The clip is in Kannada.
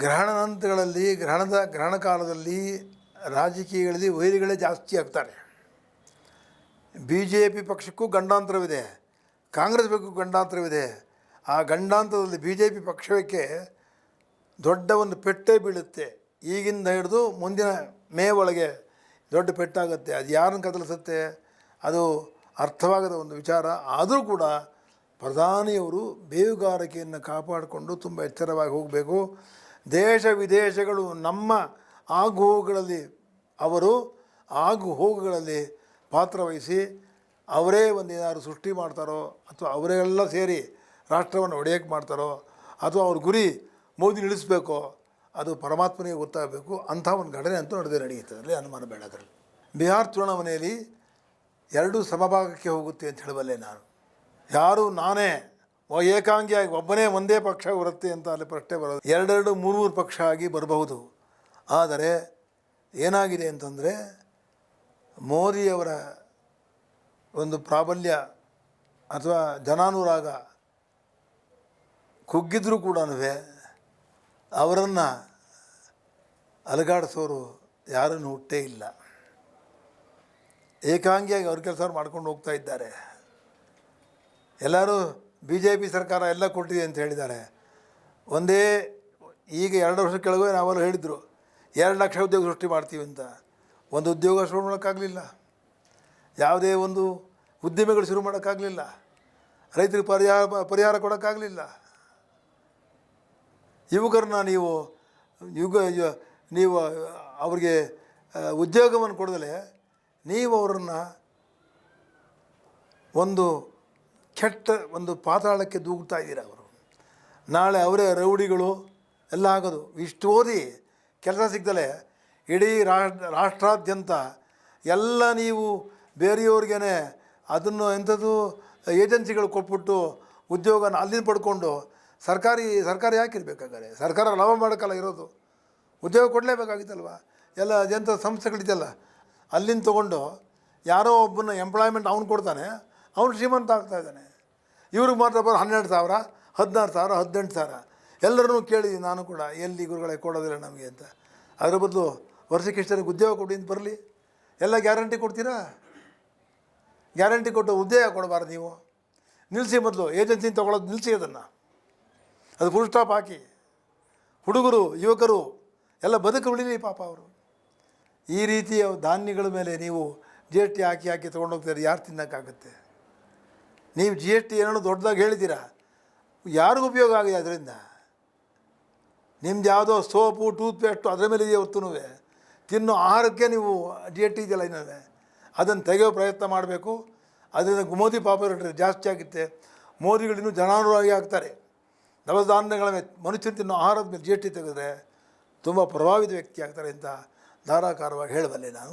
ಗ್ರಹಣ ಹಂತಗಳಲ್ಲಿ ಗ್ರಹಣದ, ಗ್ರಹಣ ಕಾಲದಲ್ಲಿ ರಾಜಕೀಯಗಳಲ್ಲಿ ವೈರಿಗಳೇ ಜಾಸ್ತಿ ಆಗ್ತಾರೆ. ಬಿ ಜೆ ಪಿ ಪಕ್ಷಕ್ಕೂ ಗಂಡಾಂತರವಿದೆ, ಕಾಂಗ್ರೆಸ್ ಪಕ್ಷಕ್ಕೂ ಗಂಡಾಂತರವಿದೆ. ಆ ಗಂಡಾಂತರದಲ್ಲಿ ಬಿ ಜೆ ಪಿ ಪಕ್ಷಕ್ಕೆ ದೊಡ್ಡ ಒಂದು ಪೆಟ್ಟೇ ಬೀಳುತ್ತೆ. ಈಗಿಂದ ಹಿಡಿದು ಮುಂದಿನ ಮೇ ಒಳಗೆ ದೊಡ್ಡ ಪೆಟ್ಟಾಗುತ್ತೆ. ಅದು ಯಾರನ್ನು ಕದಲಿಸುತ್ತೆ? ಅದು ಅರ್ಥವಾಗದ ಒಂದು ವಿಚಾರ. ಆದರೂ ಕೂಡ ಪ್ರಧಾನಿಯವರು ಬೇಹುಗಾರಿಕೆಯನ್ನು ಕಾಪಾಡಿಕೊಂಡು ತುಂಬ ಎಚ್ಚರವಾಗಿ ಹೋಗಬೇಕು. ದೇಶ ವಿದೇಶಗಳು ನಮ್ಮ ಆಗು ಹೋಗುಗಳಲ್ಲಿ ಅವರು ಆಗು ಹೋಗುಗಳಲ್ಲಿ ಪಾತ್ರವಹಿಸಿ ಅವರೇ ಒಂದು ಏನಾದ್ರು ಸೃಷ್ಟಿ ಮಾಡ್ತಾರೋ ಅಥವಾ ಅವರೆಲ್ಲ ಸೇರಿ ರಾಷ್ಟ್ರವನ್ನು ಒಡೆಯಕ್ಕೆ ಮಾಡ್ತಾರೋ ಅಥವಾ ಅವ್ರ ಗುರಿ ಮೋದಿ ನಿಲ್ಲಿಸಬೇಕೋ, ಅದು ಪರಮಾತ್ಮನಿಗೆ ಗೊತ್ತಾಗಬೇಕು. ಅಂಥ ಒಂದು ಘಟನೆ ಅಂತೂ ನಡೆದೇ ನಡೆಯುತ್ತೆ. ಅದರಲ್ಲಿ ಅನುಮಾನ ಬೇಡ ಅದರಲ್ಲಿ. ಬಿಹಾರ್ ಚುನಾವಣೆಯಲ್ಲಿ ಎರಡೂ ಸಮಭಾಗಕ್ಕೆ ಹೋಗುತ್ತೆ ಅಂತ ಹೇಳಬಲ್ಲೆ ನಾನು. ಯಾರು ನಾನೇ ಏಕಾಂಗಿಯಾಗಿ ಒಬ್ಬನೇ ಒಂದೇ ಪಕ್ಷ ಬರುತ್ತೆ ಅಂತ ಅಲ್ಲಿ ಪ್ರಶ್ನೆ ಬರೋದು. ಎರಡೆರಡು ಮೂರು ಮೂರು ಪಕ್ಷ ಆಗಿ ಬರಬಹುದು. ಆದರೆ ಏನಾಗಿದೆ ಅಂತಂದರೆ ಮೋದಿಯವರ ಒಂದು ಪ್ರಾಬಲ್ಯ ಅಥವಾ ಜನಾನುರಾಗ ಕುಗ್ಗಿದ್ರೂ ಕೂಡ ಅವರನ್ನು ಅಲಗಾಡಿಸೋರು ಯಾರನ್ನು ಹುಟ್ಟೇ ಇಲ್ಲ. ಏಕಾಂಗಿಯಾಗಿ ಅವ್ರ ಕೆಲಸ ಮಾಡ್ಕೊಂಡು ಹೋಗ್ತಾ ಇದ್ದಾರೆ. ಎಲ್ಲರೂ ಬಿ ಜೆ ಪಿ ಸರ್ಕಾರ ಎಲ್ಲ ಕೊಟ್ಟಿದೆ ಅಂತ ಹೇಳಿದ್ದಾರೆ. ಒಂದೇ ಈಗ ಎರಡು ವರ್ಷ ಕೆಳಗೆ ನಾವೆಲ್ಲ ಹೇಳಿದರು, ಎರಡು ಲಕ್ಷ ಉದ್ಯೋಗ ಸೃಷ್ಟಿ ಮಾಡ್ತೀವಿ ಅಂತ. ಒಂದು ಉದ್ಯೋಗ ಶುರು ಮಾಡೋಕ್ಕಾಗಲಿಲ್ಲ. ಯಾವುದೇ ಒಂದು ಉದ್ಯಮಿಗಳು ಶುರು ಮಾಡೋಕ್ಕಾಗಲಿಲ್ಲ. ರೈತರಿಗೆ ಪರಿಹಾರ ಪರಿಹಾರ ಕೊಡೋಕ್ಕಾಗಲಿಲ್ಲ. ಯುವಕರನ್ನ ನೀವು, ಯುಗ ನೀವು, ಅವರಿಗೆ ಉದ್ಯೋಗವನ್ನು ಕೊಡದಲೆ ನೀವು ಅವರನ್ನು ಒಂದು ಕೆಟ್ಟ ಒಂದು ಪಾತಾಳಕ್ಕೆ ದೂಗ್ತಾ ಇದ್ದೀರ ಅವರು? ನಾಳೆ ಅವರೇ ರೌಡಿಗಳು, ಎಲ್ಲ ಆಗೋದು. ಇಷ್ಟು ಓದಿ ಕೆಲಸ ಸಿಗ್ದಲೆ ಇಡೀ ರಾಷ್ಟ್ರ ರಾಷ್ಟ್ರಾದ್ಯಂತ ಎಲ್ಲ ನೀವು ಬೇರೆಯವ್ರಿಗೇ ಅದನ್ನು ಎಂಥದ್ದು ಏಜೆನ್ಸಿಗಳು ಕೊಟ್ಬಿಟ್ಟು ಉದ್ಯೋಗನ ಅಲ್ಲಿಂದ ಪಡ್ಕೊಂಡು ಸರ್ಕಾರಿ, ಸರ್ಕಾರ ಯಾಕೆ ಇರಬೇಕಾಗಾರೆ ಸರ್ಕಾರ ಲಾಭ ಮಾಡೋಕ್ಕಲ್ಲ ಇರೋದು. ಉದ್ಯೋಗ ಕೊಡಲೇಬೇಕಾಗಿತ್ತಲ್ವ? ಎಲ್ಲ ಎಂಥ ಸಂಸ್ಥೆಗಳಿದೆಯಲ್ಲ? ಅಲ್ಲಿಂದ ತೊಗೊಂಡು ಯಾರೋ ಒಬ್ಬನ ಎಂಪ್ಲಾಯ್ಮೆಂಟ್ ಅವ್ನು ಕೊಡ್ತಾನೆ. ಅವ್ನು ಶ್ರೀಮಂತ ಆಗ್ತಾ ಇದ್ದಾನೆ. ಇವ್ರಿಗೆ ಮಾತ್ರ ಬರೋ ಹನ್ನೆರಡು ಸಾವಿರ, ಹದಿನಾರು ಸಾವಿರ, ಹದಿನೆಂಟು ಸಾವಿರ. ಎಲ್ಲರನ್ನೂ ಕೇಳಿ ನಾನು ಕೂಡ ಎಲ್ಲಿ ಗುರುಗಳೇ ಕೊಡೋದಿಲ್ಲ ನಮಗೆ ಅಂತ. ಅದರ ಬದಲು ವರ್ಷಕ್ಕೆ ಇಷ್ಟು ಜನಕ್ಕೆ ಉದ್ಯೋಗ ಕೊಡಿ ಅಂತ ಬರಲಿ. ಎಲ್ಲ ಗ್ಯಾರಂಟಿ ಕೊಡ್ತೀರಾ? ಗ್ಯಾರಂಟಿ ಕೊಟ್ಟು ಉದ್ಯೋಗ ಕೊಡಬಾರ್ದು ನೀವು. ನಿಲ್ಲಿಸಿ ಮೊದಲು ಏಜೆನ್ಸಿನ ತೊಗೊಳೋದು ನಿಲ್ಲಿಸಿ ಅದನ್ನು. ಅದು ಫುಲ್ ಸ್ಟಾಪ್ ಹಾಕಿ. ಹುಡುಗರು, ಯುವಕರು ಎಲ್ಲ ಬದುಕು ಉಳಿಲಿ ಪಾಪ ಅವರು. ಈ ರೀತಿಯ ಧಾನ್ಯಗಳ ಮೇಲೆ ನೀವು ಜಿ ಎಸ್ ಟಿ ಹಾಕಿ ಹಾಕಿ ತೊಗೊಂಡೋಗ್ತಾರೆ ಯಾರು ತಿನ್ನೋಕ್ಕಾಗುತ್ತೆ? ನೀವು ಜಿ ಎಸ್ ಟಿ ಏನೋ ದೊಡ್ಡದಾಗಿ ಹೇಳಿದ್ದೀರಾ? ಯಾರಿಗೂ ಉಪಯೋಗ ಆಗಿದೆ ಅದರಿಂದ? ನಿಮ್ದು ಯಾವುದೋ ಸೋಪು, ಟೂತ್ಪೇಸ್ಟು ಅದರ ಮೇಲೆ ಇದೆಯಾ ಹೊತ್ತುನೂ ತಿನ್ನೋ ಆಹಾರಕ್ಕೆ ನೀವು ಜಿ ಎಸ್ ಟಿ ಇದೆಯಲ್ಲ ಇನ್ನೂ ಅದನ್ನು ತೆಗೆಯೋ ಪ್ರಯತ್ನ ಮಾಡಬೇಕು. ಅದರಿಂದ ಮೋದಿ ಪಾಪ್ಯುಲಾರಿಟಿ ಜಾಸ್ತಿ ಆಗುತ್ತೆ. ಮೋದಿಗಳಿನ್ನೂ ಜನಾನುರಾಗಿ ಆಗ್ತಾರೆ. ನವಧಾನ್ಯಗಳ ಮೇಲೆ ಮನುಷ್ಯರು ತಿನ್ನೋ ಆಹಾರದ ಮೇಲೆ ಜಿ ಎಸ್ ಟಿ ತೆಗೆದ್ರೆ ತುಂಬ ಪ್ರಭಾವಿತ ವ್ಯಕ್ತಿ ಆಗ್ತಾರೆ ಅಂತ ಧಾರಾಕಾರವಾಗಿ ಹೇಳಬಲ್ಲೆ ನಾನು.